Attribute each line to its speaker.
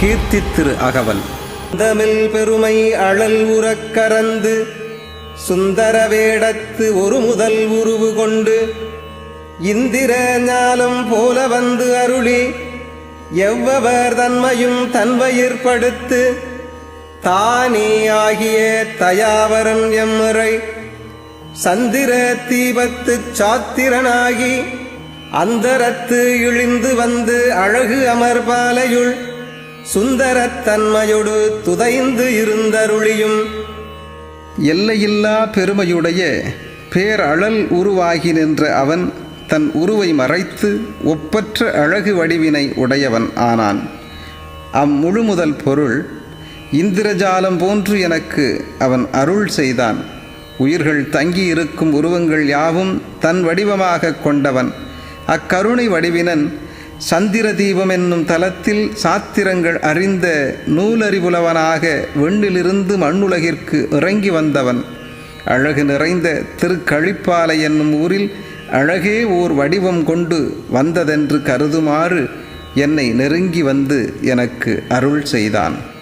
Speaker 1: திரு அகவல்.
Speaker 2: தமிழ் பெருமை அழல் உறக்கறந்து சுந்தர வேடத்து ஒரு முதல் உருவு கொண்டு இந்திர ஞானம் போல வந்து அருளி எவ்வவர் தன்மையும் தன்வயிற்படுத்து தானே ஆகிய தயாவரன் எம்முறை சந்திர தீபத்துச் சாத்திரனாகி அந்தரத்து இழிந்து வந்து அழகு அமர்பாலையுள் சுந்தரத் தன்மையொடு துதைந்து இருந்தருளியும்
Speaker 1: எல்லையில்லா பெருமையுடைய பேரழல் உருவாகி நின்ற அவன் தன் உருவை மறைத்து ஒப்பற்ற அழகு வடிவினை உடையவன் ஆனான். அம்முழுமுதல் பொருள் இந்திரஜாலம் போன்று எனக்கு அவன் அருள் செய்தான். உயிர்கள் தங்கியிருக்கும் உருவங்கள் யாவும் தன் வடிவமாக கொண்டவன். அக்கருணை வடிவினன் சந்திர தீபம் என்னும் தலத்தில் சாத்திரங்கள் அறிந்த நூலறிவுலவனாக வெண்ணிலிருந்து மண்ணுலகிற்கு இறங்கி வந்தவன். அழகு நிறைந்த திருக்கழிப்பாலை என்னும் ஊரில் அழகே ஓர் வடிவம் கொண்டு வந்ததென்று கருதுமாறு என்னை நெருங்கி வந்து எனக்கு அருள் செய்தான்.